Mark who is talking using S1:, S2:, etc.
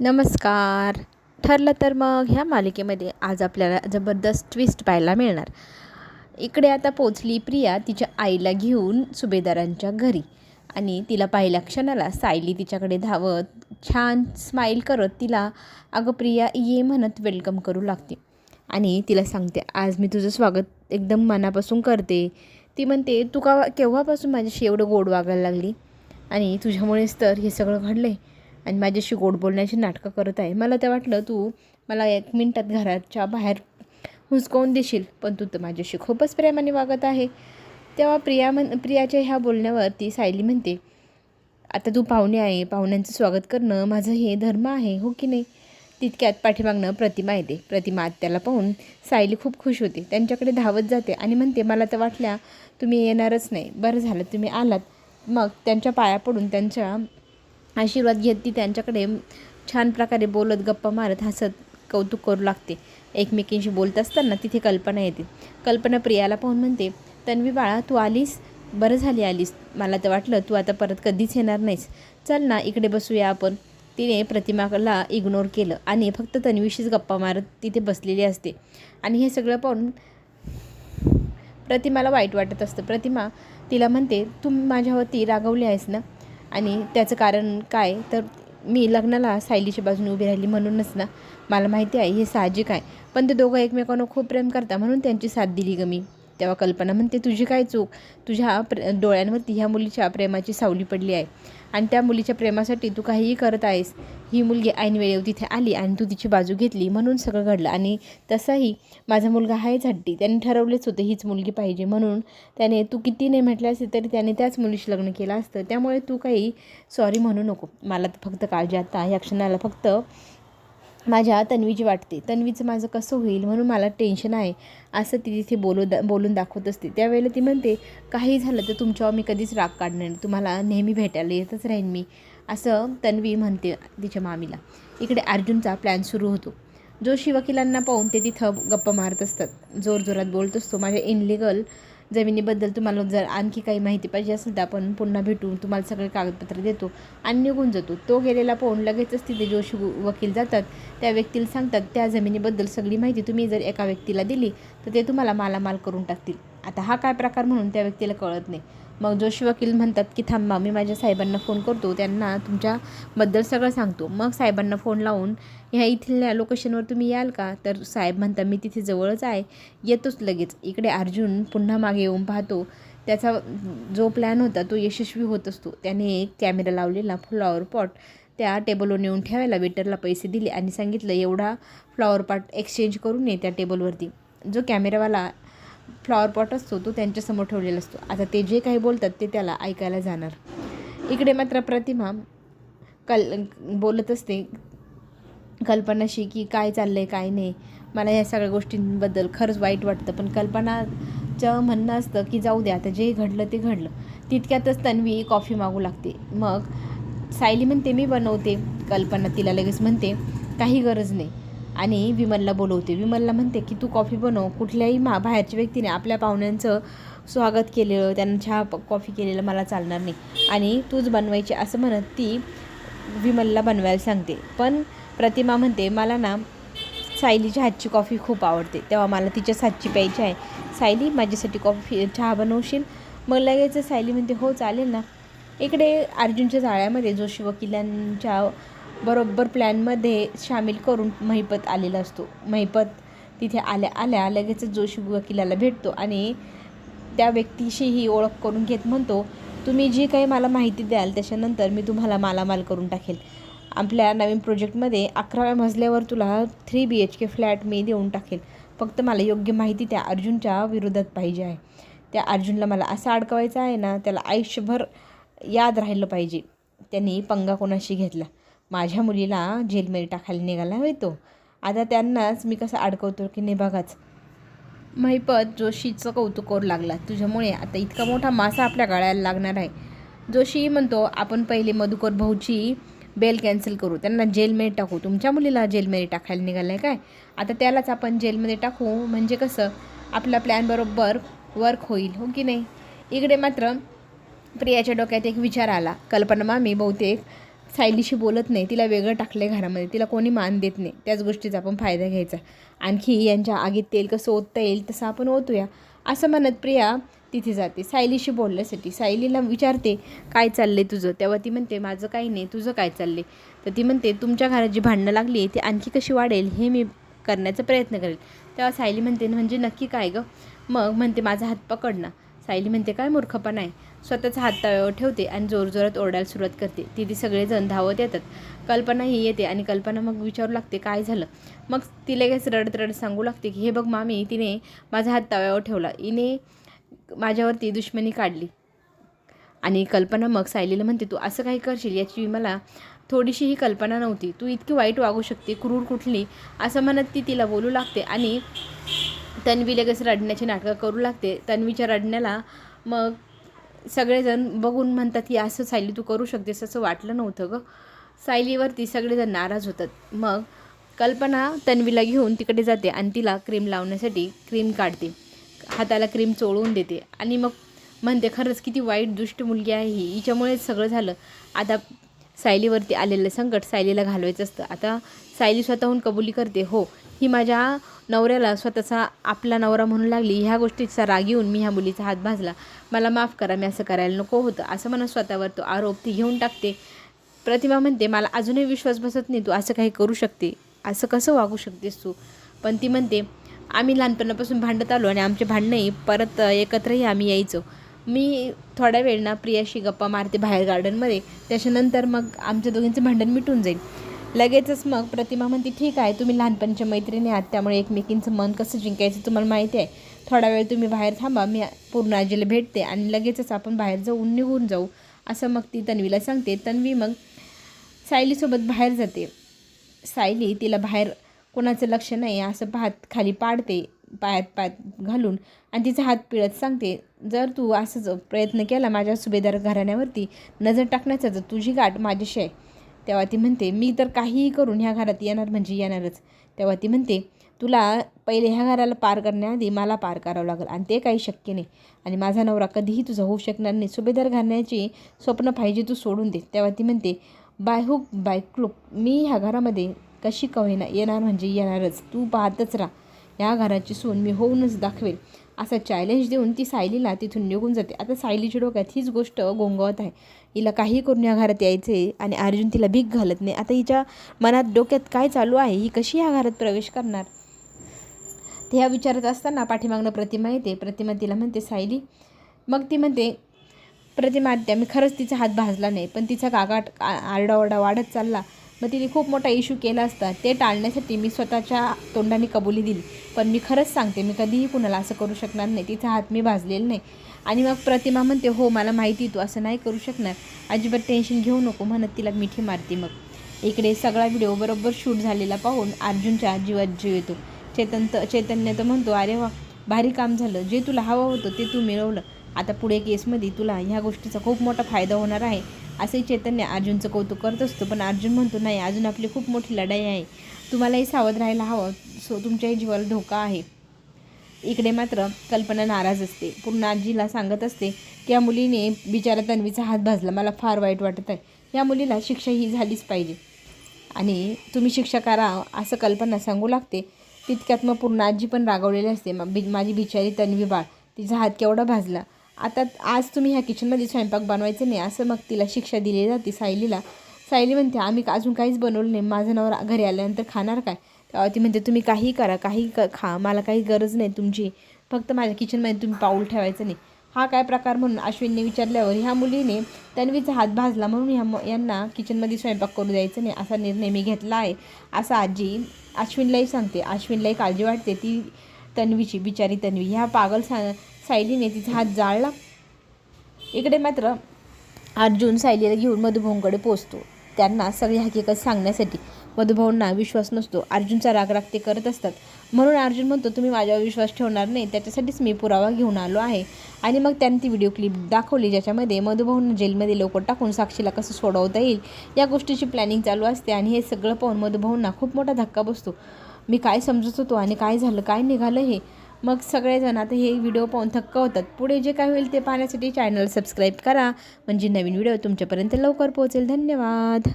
S1: नमस्कार. ठरलं तर मग ह्या मालिकेमध्ये आज आपल्याला जबरदस्त ट्विस्ट पाहायला मिळणार. इकडे आता पोचली प्रिया तिच्या आईला घेऊन सुभेदारांच्या घरी. आणि तिला पाहिल्या क्षणाला सायली तिच्याकडे धावत छान स्माईल करत तिला अगं प्रिया ये म्हणत वेलकम करू लागते. आणि तिला सांगते आज मी तुझं स्वागत एकदम मनापासून करते. ती म्हणते तू का केव्हापासून माझ्याशी एवढं गोड वागायला लागली? आणि तुझ्यामुळेच तर हे सगळं घडलं आहे आणि माझ्याशी गोड बोलण्याची नाटकं करत आहे. मला तर वाटलं तू मला एक मिनटात घराच्या बाहेर हुसकावून देशील पण तू तर माझ्याशी खूपच प्रेमाने वागत आहे. तेव्हा प्रिया म्हण प्रियाच्या ह्या बोलण्यावर ती सायली म्हणते आता तू पाहुणे आहे पाहुण्यांचं स्वागत करणं माझं हे धर्म आहे हो की नाही? तितक्यात पाठीमागणं प्रतिमा येते. प्रतिमा त्याला पाहून सायली खूप खुश होते. त्यांच्याकडे धावत जाते आणि म्हणते मला तर वाटल्या तुम्ही येणारच नाही. बरं झालं तुम्ही आलात. मग त्यांच्या पाया पडून त्यांच्या आशीर्वाद घेत ती त्यांच्याकडे छान प्रकारे बोलत गप्पा मारत हसत कौतुक करू लागते. एकमेकींशी बोलत असताना तिथे कल्पना येते. कल्पना प्रियाला पाहून म्हणते तन्वी बाळा तू आलीस? बरं झाली आलीस. मला तर वाटलं तू आता परत कधीच येणार नाहीस. चल ना इकडे बसूया आपण. तिने प्रतिमाला इग्नोर केलं आणि फक्त तन्वीशीच गप्पा मारत तिथे बसलेली असते. आणि हे सगळं पाहून प्रतिमाला वाईट वाटत असतं. प्रतिमा तिला म्हणते तू माझ्यावरती रागवली आहेस ना? आणि त्याचं कारण काय? तर मी लग्नाला सायलीच्या बाजूने उभी राहिली म्हणूनच ना मला माहिती आहे हे साहजिक आहे. पण ते दोघं एकमेकांना खूप प्रेम करता म्हणून त्यांची साथ दिली ग मी. तेव्हा कल्पना म्हणते तुझी काय चूक? तुझ्या प्र डोळ्यांवरती ह्या मुलीच्या प्रेमाची सावली पडली आहे. आणि त्या मुलीच्या प्रेमासाठी तू काहीही करत आहेस. ही मुलगी ऐनवेळेव तिथे आली आणि तू तिची बाजू घेतली म्हणून सगळं घडलं. आणि तसाही माझा मुलगा आहेच हट्टी त्याने ठरवलेच होतं हीच मुलगी पाहिजे म्हणून. त्याने तू किती नाही म्हटलं असेल तरी त्याने त्याच मुलीशी लग्न केलं असतं. त्यामुळे तू काही सॉरी म्हणू नको. मला तर फक्त काळजी आता या क्षणाला फक्त माझ्या तन्वीची वाटते. तन्वीचं माझं कसं होईल म्हणून मला टेन्शन आहे असं ती तिथे बोलू दा बोलून दाखवत असते. त्यावेळेला ती म्हणते काही झालं तर तुमच्यावर मी कधीच राग काढणार नाही. तुम्हाला नेहमी भेटायला येतच राहीन मी. असं तन्वी म्हणते तिच्या मामीला. इकडे अर्जुनचा प्लॅन सुरू होतो. जोशी वकिलांना पाहून ते तिथं गप्पा मारत असतात. जोरजोरात बोलत असतो माझ्या इनलिगल जमिनीबद्दल तुम्हाला जर आणखी काही माहिती पाहिजे असेल तर आपण पुन्हा भेटून तुम्हाला सगळे कागदपत्र देतो आणि निघून जातो. तो गेलेला पाहून लगेचच तिथे जोशी वकील जातात. त्या व्यक्तीला सांगतात त्या जमिनीबद्दल सगळी माहिती तुम्ही जर एका व्यक्तीला दिली तर ते तुम्हाला मालामाल करून टाकतील. आता हा काय प्रकार म्हणून त्या व्यक्तीला कळत नाही. मग जोशी वकील म्हणतात की थांबा मी माझ्या साहेबांना फोन करतो त्यांना तुमच्याबद्दल सगळं सांगतो. मग साहेबांना फोन लावून ह्या इथल्या लोकेशनवर तुम्ही याल का? तर साहेब म्हणता मी तिथे जवळच आहे. येतोच लगेच. इकडे अर्जुन पुन्हा मागे येऊन पाहतो. त्याचा जो प्लॅन होता तो यशस्वी होत असतो. त्याने एक कॅमेरा लावलेला फ्लॉवर पॉट त्या टेबलवर नेऊन ठेवायला वेटरला पैसे दिले आणि सांगितलं एवढा फ्लॉवर पॉट एक्सचेंज करून ये त्या टेबलवरती जो कॅमेरावाला फ्लॉवर पॉट असतो तो त्यांच्यासमोर ठेवलेला असतो. आता ते जे काही बोलतात ते त्याला ऐकायला जाणार. इकडे मात्र प्रतिमा कल बोलत असते कल्पनाशी की काय चाललं आहे काय नाही. मला या सगळ्या गोष्टींबद्दल खरंच वाईट वाटतं पण कल्पनाचं म्हणणं असतं की जाऊ द्या आता जे घडलं ते घडलं. तितक्यातच तन्वी कॉफी मागू लागते. मग सायली म्हणते मी बनवते. कल्पना तिला लगेच म्हणते काही गरज नाही. आणि विमलला बोलवते. विमलला म्हणते की तू कॉफी बनव. कुठल्याही मा बाहेरच्या व्यक्तीने आपल्या पाहुण्यांचं स्वागत केलेलं त्यांना चहा कॉफी केलेलं मला चालणार नाही. आणि तूच बनवायची असं म्हणत ती विमलला बनवायला सांगते. पण प्रतिमा म्हणते मला ना सायलीच्या हातची कॉफी खूप आवडते. तेव्हा मला तिच्याच हातची प्यायची आहे. सायली माझ्यासाठी कॉफी चहा बनवशील? मग लगेच सायली म्हणते हो चालेल ना. इकडे अर्जुनच्या जाळ्यामध्ये जोशी वकिलांच्या बरोबर प्लॅनमध्ये सामील करून महिपत आलेला असतो. महिपत तिथे आल्या आल्या लगेचच जोशी वकिलाला भेटतो आणि त्या व्यक्तीशीही ओळख करून घेत म्हणतो तुम्ही जी काही मला माहिती द्याल त्याच्यानंतर मी तुम्हाला मालामाल करून टाकेल. आपल्या नवीन प्रोजेक्टमध्ये अकराव्या मजल्यावर तुला three B H K flat मी देऊन टाकेल. फक्त मला योग्य माहिती त्या अर्जुनच्या विरोधात पाहिजे आहे. त्या अर्जुनला मला असं अडकवायचं आहे ना त्याला आयुष्यभर याद राहिलं पाहिजे. त्यांनी पंगा कोणाशी घेतला. माझ्या मुलीला जेलमध्ये टाकायला निघाला होय तो आता त्यांनाच मी कसं अडकवतो की नाही बघाच. महिपत जोशीचं कौतुक करू लागला. तुझ्यामुळे आता इतका मोठा मासा आपल्या गळ्याला लागणार आहे. जोशी म्हणतो आपण पहिले मधुकर भाऊची बेल कॅन्सल करू. त्यांना जेलमध्ये टाकू. तुमच्या मुलीला जेलमध्ये टाकायला निघालं आहे काय? आता त्यालाच आपण जेलमध्ये टाकू. म्हणजे कसं? आपला प्लॅन बरोबर वर्क होईल हो की नाही? इकडे मात्र प्रियाच्या डोक्यात एक विचार आला. कल्पना मामी बहुतेक सायलीशी बोलत नाही तिला वेगळं टाकलं आहे घरामध्ये तिला कोणी मान देत नाही. त्याच गोष्टीचा आपण फायदा घ्यायचा. आणखी यांच्या आगीत तेल कसं ओतता येईल तसं आपण ओतूया. असं म्हणत प्रिया तिथे जाते. सायलीशी बोलण्यासाठी. सायलीला विचारते काय चाललं आहे तुझं? तेव्हा ती म्हणते माझं काही नाही. तुझं काय चाललंय? तर ती म्हणते तुमच्या घरात जी भांडणं लागली ती आणखी कशी वाढेल हे मी करण्याचा प्रयत्न करेल. तेव्हा सायली म्हणते म्हणजे नक्की काय गं? मग म्हणते माझा हात पकड ना सायली म्हणते काय मूर्खपणा आहे? स्वतःचा हात तळ्यावर ठेवते आणि जोरजोरात ओरडायला सुरुवात करते. तिथे सगळेजण धावत येतात. कल्पना ही येते आणि कल्पना मग विचारू लागते काय झालं? मग ती लगेच रडत रडत सांगू लागते की हे बघ मामी तिने माझा हात तव्यावर ठेवला. हिने माझ्यावरती दुश्मनी काढली. आणि कल्पना मग सायलीला म्हणते तू असं काही करशील याची मला थोडीशीही कल्पना नव्हती. तू इतकी वाईट वागू शकते क्रूर कुठली? असं म्हणत ती तिला बोलू लागते आणि तन्वी लगेच रडण्याची नाटकं करू लागते. तन्वीच्या रडण्याला मग सगळेजण बघून म्हणतात की असं सायली तू करू शकतेस असं वाटलं नव्हतं गं. सायलीवरती सगळेजण नाराज होतात. मग कल्पना तन्वीला घेऊन तिकडे जाते आणि तिला क्रीम लावण्यासाठी क्रीम काढते. हाताला क्रीम चोळून देते. आणि मग म्हणते खरंच किती वाईट दुष्ट मुलगी आहे ही. हिच्यामुळेच सगळं झालं. आता सायलीवरती आलेलं संकट सायलीला घालवायचं असतं. आता सायली स्वतःहून कबुली करते हो ही माझ्या नवऱ्याला स्वतःचा आपला नवरा म्हणू लागली. ह्या गोष्टीचा राग येऊन मी ह्या मुलीचा हात भाजला. मला माफ करा मी असं करायला नको होतं. असं म्हणून स्वतःवर तो आरोप ती घेऊन टाकते. प्रतिमा म्हणते मला अजूनही विश्वास बसत नाही. तू असं काही करू शकते. असं कसं वागू शकतेस तू? पण ती म्हणते आम्ही लहानपणापासून भांडत आलो आणि आमचे भांडणंही परत एकत्रही आम्ही यायचो. मी थोड्या वेळ ना प्रियाशी गप्पा मारते बाहेर गार्डनमध्ये त्याच्यानंतर मग आमच्या दोघींचं भांडण मिटून जाईल. लगेचच मग प्रतिमा म्हणते ठीक आहे तुम्ही लहानपणीच्या मैत्रिणी आहात त्यामुळे एकमेकींचं मन कसं जिंकायचं तुम्हाला माहिती आहे. थोडा वेळ तुम्ही बाहेर थांबा मी पूर्ण आजीला भेटते आणि लगेचच आपण बाहेर जाऊन निघून जाऊ असं मग ती तन्वीला सांगते. तन्वी मग सायलीसोबत बाहेर जाते. सायली तिला बाहेर कोणाचं लक्ष नाही असं पाहत खाली पाडते पायात पायात घालून आणि तिचा हात पिळत सांगते जर तू असंच प्रयत्न केला माझ्या सुभेदार घराण्यावरती नजर टाकण्याचा तर तुझी गाठ माझ्याशी आहे तेव्हा ती म्हणते मी तर काहीही करून ह्या घरात येणार म्हणजे येणारच. तेव्हा ती म्हणते तुला पहिले ह्या घराला पार करण्याआधी मला पार करावं लागेल आणि ते काही शक्य नाही. आणि माझा नवरा कधीही तुझा होऊ शकणार नाही. सुभेदार घालण्याची स्वप्न पाहिजे तू सोडून दे. तेव्हा ती म्हणते बाय हुक बाय क्लुक. मी ह्या घरामध्ये कशी कवेना येणार म्हणजे येणारच. तू पाहतच राहा. ह्या घराची सून मी होऊनच दाखवेल. असा चॅलेंज देऊन ती सायलीला तिथून निघून जाते. आता सायलीच्या डोक्यात हीच गोष्ट गोंगवत आहे. हिला काही करून या घरात यायचे आणि अर्जुन तिला भीक घालत नाही. आता हिच्या मनात डोक्यात काय चालू आहे? ही कशी ह्या घरात प्रवेश करणार? ते ह्या विचारत असताना पाठीमागनं प्रतिमा येते. प्रतिमा तिला म्हणते सायली. मग ती म्हणते प्रतिमा आत्या मी खरंच तिचा हात भाजला नाही पण तिचा कागाट आरडाओरडा वाढत चालला. मग तिने खूप मोठा इश्यू केला असता. ते टाळण्यासाठी मी स्वतःच्या तोंडाने कबुली दिली. पण मी खरंच सांगते मी कधीही कुणाला असं करू शकणार नाही. तिचा हात मी भाजलेला नाही. आणि मग प्रतिमा म्हणते हो मला माहिती तू असं नाही करू शकणार. अजिबात टेन्शन घेऊ नको म्हणत तिला मिठी मारते मग. इकडे सगळा व्हिडिओ बरोबर शूट झालेला पाहून अर्जुनच्या जीवात जीव येतो. चेतन तर चैतन्य तर म्हणतो अरे वा भारी काम झालं. जे तुला हवं होतं ते तू मिळवलं. आता पुढे केसमध्ये तुला ह्या गोष्टीचा खूप मोठा फायदा होणार आहे. असे चैतन्य अर्जुनचं कौतुक करत असतो पण अर्जुन म्हणतो नाही अजून आपली खूप मोठी लढाई आहे. तुम्हालाही सावध राहायला हवं. सो तुमच्याही जीवाला धोका आहे. इकडे मात्र कल्पना नाराज असते. पूर्ण आजीला सांगत असते की या मुलीने बिचारा तन्वीचा हात भाजला. मला फार वाईट वाटत आहे. या मुलीला शिक्षा ही झालीच पाहिजे. आणि तुम्ही शिक्षा करा असं कल्पना सांगू लागते. तितक्यात मग पूर्ण आजी पण रागवलेली असते. मग बि माझी बिचारी तन्वी बाळ. तिचा हात केवढा भाजला. आता आज तुम्ही ह्या किचनमध्ये स्वयंपाक बनवायचं नाही असं मग तिला शिक्षा दिली जाते सायलीला. सायली म्हणते आम्ही अजून काहीच बनवलं नाही माझं नवरा घरी आल्यानंतर खाणार काय? ती म्हणते तुम्ही काही करा काही क खा मला काही गरज नाही तुमची. फक्त माझ्या किचनमध्ये तुम्ही पाऊल ठेवायचं नाही. हा काय प्रकार म्हणून अश्विनने विचारल्यावर ह्या मुलीने तन्वीचा हात भाजला म्हणून ह्या म यांना किचनमध्ये स्वयंपाक करू द्यायचं नाही असा निर्णय मी घेतला आहे असं आजी अश्विनलाही सांगते. अश्विनलाही काळजी वाटते ती तन्वीची बिचारी तन्वी. ह्या पागल सा सायलीने तिचा हात जाळला. इकडे मात्र अर्जुन सायलीला घेऊन मधुभाऊंकडे पोचतो. त्यांना सगळी हकीकत सांगण्यासाठी मधुभाऊंना विश्वास नसतो. अर्जुनचा राग राग ते करत असतात. म्हणून अर्जुन म्हणतो तुम्ही माझ्यावर विश्वास ठेवणार नाही. त्याच्यासाठीच मी पुरावा घेऊन आलो आहे. आणि मग त्यांनी ती व्हिडिओ क्लिप दाखवली ज्याच्यामध्ये मधुभाऊंना जेलमध्ये लवकर टाकून साक्षीला कसं सोडवता येईल या गोष्टीची प्लॅनिंग चालू असते. आणि हे सगळं पाहून मधुभाऊंना खूप मोठा धक्का बसतो. मी काय समजत होतो आणि काय झालं? काय निघालं हे? मग सगळेजण आता हे व्हिडिओ पाहून थक्क होतात. पुढे जे काय होईल ते पाहण्यासाठी चॅनल सबस्क्राईब करा. म्हणजे नवीन व्हिडिओ तुमच्यापर्यंत लवकर पोहोचेल. धन्यवाद.